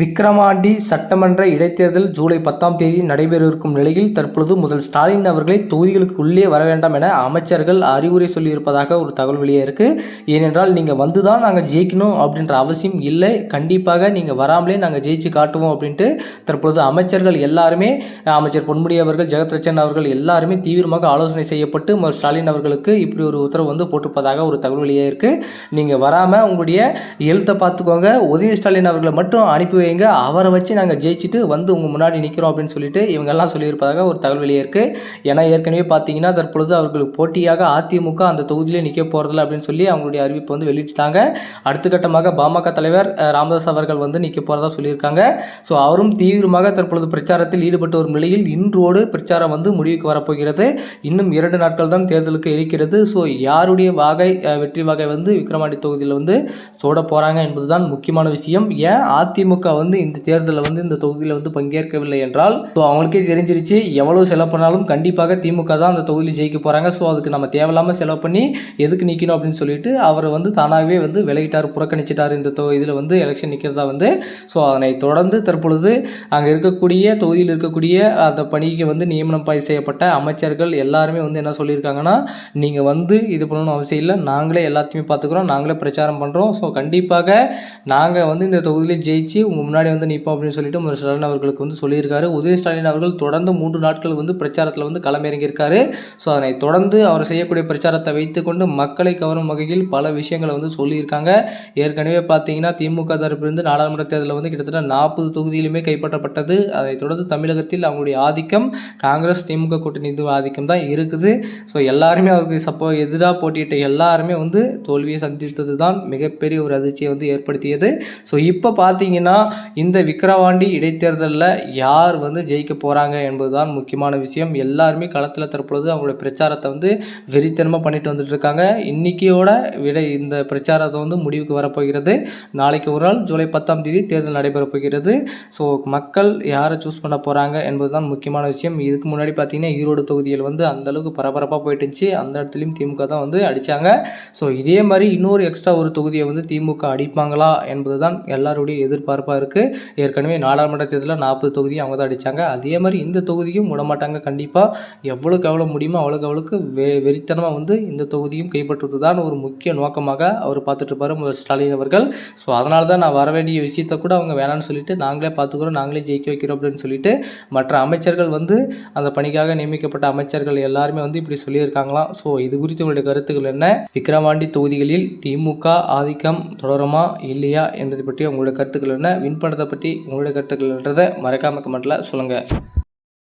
விக்கிரவாண்டி சட்டமன்ற இடைத்தேர்தல் ஜூலை பத்தாம் தேதி நடைபெறவிருக்கும் நிலையில் தற்பொழுது முதல் ஸ்டாலின் அவர்களை தொகுதிகளுக்கு உள்ளே வர வேண்டாம் என அமைச்சர்கள் அறிவுரை சொல்லியிருப்பதாக ஒரு தகவல் வெளியே இருக்கு. ஏனென்றால் நீங்கள் வந்து தான் நாங்கள் ஜெயிக்கணும் அப்படின்ற அவசியம் இல்லை. கண்டிப்பாக நீங்கள் வராமலே நாங்கள் ஜெயிச்சு காட்டுவோம் அப்படின்ட்டு தற்பொழுது அமைச்சர்கள் எல்லாருமே அமைச்சர் பொன்முடி அவர்கள் ஜெகத்ரட்சன் அவர்கள் எல்லாருமே தீவிரமாக ஆலோசனை செய்யப்பட்டு முதல் ஸ்டாலின் அவர்களுக்கு இப்படி ஒரு உத்தரவு வந்து போட்டிருப்பதாக ஒரு தகவல் வெளியே இருக்கு. நீங்கள் வராமல் உங்களுடைய எழுத்தை பார்த்துக்கோங்க. உதய ஸ்டாலின் அவர்களை மட்டும் அனுப்பி வைங்க அவரை வச்சு நாங்கள் ஜெயிச்சுட்டு வந்து உங்கள் முன்னாடி நிற்கிறோம் அப்படின்னு சொல்லிட்டு இவங்கெல்லாம் சொல்லியிருப்பதாக ஒரு தகவல் வெளியே இருக்குது ஏன்னா ஏற்கனவே பார்த்தீங்கன்னா தற்பொழுது அவர்களுக்கு போட்டியாக அதிமுக அந்த தொகுதியிலே நிற்க போகிறதில்ல அப்படின்னு சொல்லி அவங்களுடைய அறிவிப்பு வந்து வெளியிட்டாங்க அடுத்த கட்டமாக பாமக தலைவர் ராமதாஸ் அவர்கள் வந்து நிற்க போகிறதா சொல்லியிருக்காங்க. ஸோ அவரும் தீவிரமாக தற்பொழுது பிரச்சாரத்தில் ஈடுபட்டு வரும் நிலையில் இன்றோடு பிரச்சாரம் வந்து முடிவுக்கு வரப்போகிறது. இன்னும் இரண்டு நாட்கள் தான் தேர்தலுக்கு இருக்கிறது. ஸோ யாருடைய வாகை வெற்றி வாகை வந்து விக்ரமாண்டி தொகுதியில் வந்து சோட போகிறாங்க என்பதுதான் முக்கியமான விஷயம். ஏன்? அதிமுக வந்து இந்த தேர்தலில் வந்து இந்த தொகுதியில் வந்து பங்கேற்கவில்லை என்றால் ஸோ அவங்களுக்கே தெரிஞ்சிருச்சு எவ்வளோ செலவு பண்ணாலும் கண்டிப்பாக திமுக தான் அந்த தொகுதியில் ஜெயிக்க போகிறாங்க ஸோ அதுக்கு நம்ம தேவையில்லாமல் செலவு பண்ணி எதுக்கு நிற்கணும் அப்படின்னு சொல்லிட்டு அவர் வந்து தானாகவே வந்து விலகிட்டார் புறக்கணிச்சிட்டார் இந்த தொ இதில் வந்து எலெக்ஷன் நிற்கிறதா வந்து. ஸோ அதனை தொடர்ந்து தற்பொழுது அங்கே இருக்கக்கூடிய தொகுதியில் இருக்கக்கூடிய அந்த பணிக்கு வந்து நியமனம் பாய் செய்யப்பட்ட அமைச்சர்கள் எல்லாருமே வந்து என்ன சொல்லியிருக்காங்கன்னா நீங்கள் வந்து இது பண்ணணும் அவசியம் இல்லை. நாங்களே எல்லாத்தையுமே பார்த்துக்குறோம். நாங்களே பிரச்சாரம் பண்ணுறோம் ஸோ கண்டிப்பாக நாங்கள் வந்து இந்த தொகுதியில் ஜெயிச்சு உங்கள் முன்னாடி வந்து நிற்போம் அப்படின்னு சொல்லிட்டு முதல்வர் ஸ்டாலின் அவர்களுக்கு வந்து சொல்லியிருக்காரு. உதய ஸ்டாலின் அவர்கள் தொடர்ந்து மூன்று நாட்கள் வந்து பிரச்சாரத்தில் வந்து களமிறங்கியிருக்காரு. ஸோ அதனை தொடர்ந்து அவர் செய்யக்கூடிய பிரச்சாரத்தை வைத்துக்கொண்டு மக்களை கவரும் வகையில் பல விஷயங்களை வந்து சொல்லியிருக்காங்க. ஏற்கனவே பார்த்தீங்கன்னா திமுக தரப்பிலிருந்து நாடாளுமன்ற தேர்தலில் வந்து கிட்டத்தட்ட நாற்பது தொகுதியிலுமே கைப்பற்றப்பட்டது. அதைத் தொடர்ந்து தமிழகத்தில் அவங்களுடைய ஆதிக்கம் காங்கிரஸ் திமுக கூட்டணி இது ஆதிக்கம் தான் இருக்குது. ஸோ எல்லாருமே அவருக்கு சப்போ எதிராக போட்டியிட்ட எல்லாருமே வந்து தோல்வியை சந்தித்தது தான் மிகப்பெரிய ஒரு அதிர்ச்சியை வந்து ஏற்படுத்தியது. ஸோ இப்போ பார்த்தீங்கன்னா இந்த விக்கிரவாண்டி இடைத்தேர்தலில் யார் வந்து ஜெயிக்க போகிறாங்க என்பதுதான் முக்கியமான விஷயம். எல்லாருமே களத்தில் தற்பொழுது அவங்களுடைய பிரச்சாரத்தை வந்து வெறித்தனமாக பண்ணிட்டு வந்துட்டு இருக்காங்க. இன்னைக்கியோட விட இந்த பிரச்சாரத்தை வந்து முடிவுக்கு வரப்போகிறது. நாளைக்கு ஒரு நாள் ஜூலை பத்தாம் தேதி தேர்தல் நடைபெறப் போகிறது. ஸோ மக்கள் யாரை சூஸ் பண்ண போகிறாங்க என்பதுதான் முக்கியமான விஷயம். இதுக்கு முன்னாடி பார்த்தீங்கன்னா ஈரோடு தொகுதியில் வந்து அந்தளவுக்கு பரபரப்பாக போயிட்டுச்சு அந்த இடத்துலையும் திமுக தான் வந்து அடித்தாங்க ஸோ இதே மாதிரி இன்னொரு எக்ஸ்ட்ரா ஒரு தொகுதியை வந்து திமுக அடிப்பாங்களா என்பது தான் எல்லாருடைய எதிர்பார்ப்பாக இருக்குது ஏற்கனவே நாடாளுமன்ற தேர்தலில் நாற்பது தொகுதியும் அவங்க தான் அடித்தாங்க அதே மாதிரி இந்த தொகுதியும் விடமாட்டாங்க. கண்டிப்பாக எவ்வளோக்கு எவ்வளோ முடியுமோ அவ்வளோக்கு அவ்வளோக்கு வெ வெறித்தனமாக வந்து இந்த தொகுதியும் கைப்பற்றுவது தான் ஒரு முக்கிய நோக்கமாக அவர் பார்த்துட்டு முதல் ஸ்டாலின் அவர்கள். ஸோ அதனால தான் நான் வர வேண்டிய விஷயத்தை கூட அவங்க வேணாம்னு சொல்லிட்டு நாங்களே பார்த்துக்குறோம் நாங்களே ஜெயிக்க வைக்கிறோம் அப்படின்னு சொல்லிட்டு மற்ற அமைச்சர்கள் வந்து அந்த பணிக்காக நியமிக்கப்பட்ட அமைச்சர்கள் எல்லாருமே வந்து இப்படி சொல்லியிருக்காங்களாம். ஸோ இது குறித்து உங்களுடைய கருத்துக்கள் என்ன? விக்ரவாண்டி தொகுதிகளில் திமுக ஆதிக்கம் தொடருமா இல்லையா என்பதை பற்றி உங்களுடைய கருத்துக்கள் என்ன? வின் பண்ணதை பற்றி உங்களுடைய கருத்துக்கள்ன்றதை மறக்காம கமெண்ட்டில் சொல்லுங்கள்